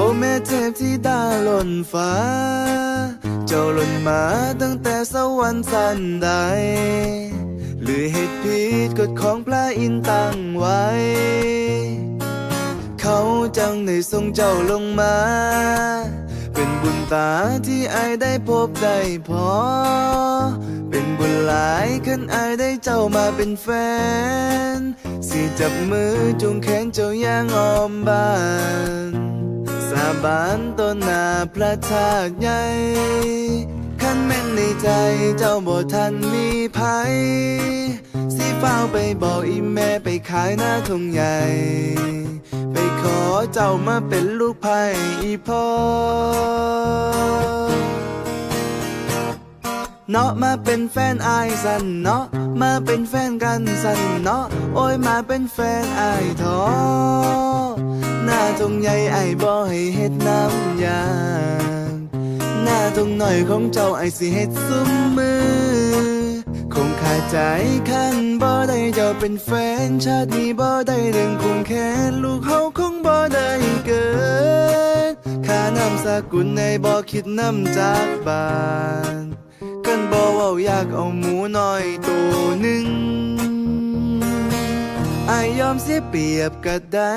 อ้แม่เทพที่ดาล่นฟ้า เจ้าหล่นมาตั้งแต่สวรรค์สันใด หรือเหตุผิดกฎของพระอินตั้งไว้ เขาจังได้ส่งเจ้าลงมา เป็นบุญตาที่ไอได้พบได้พอ เป็นบุญหลายขึ้นไอายได้เจ้ามาเป็นแฟน สิจับมือจุงแขนเจ้าย่างอ้อมบ้าน บานต่อหน้าพระธาตุใหญ่ขันแม่นในใจเจ้าบ่ทันมีภัยสิเฝ้าไปบอกอีแม่ไปขายหน้าทงใหญ่ ไปขอเจ้ามาเป็นลูกไผ่อีพ่อเนาะมาเป็นแฟนอายสันเนาะมาเป็นแฟนกันสันเนาะโอ้ยมาเป็นแฟนอายทอ หน้าทงใหญ่ไอายบ่ให้เฮ็ดน้ำยางหน้าทงหน่อยของเจ้าไอายสิเฮ็ดซุมมือ คงขาดใจขันบ่ได้เจ้าเป็นแฟนชาตินี้บ่ได้เรื่องคงแค้นลูกเฮาคงบ่ได้เกิดค่านามสกุลในบ่คิดน้ำจากบ้าน กันบอกว่าอยากเอาหมูน้อยตัวหนึ่ง อายยอมเสียเปรียบก็ได้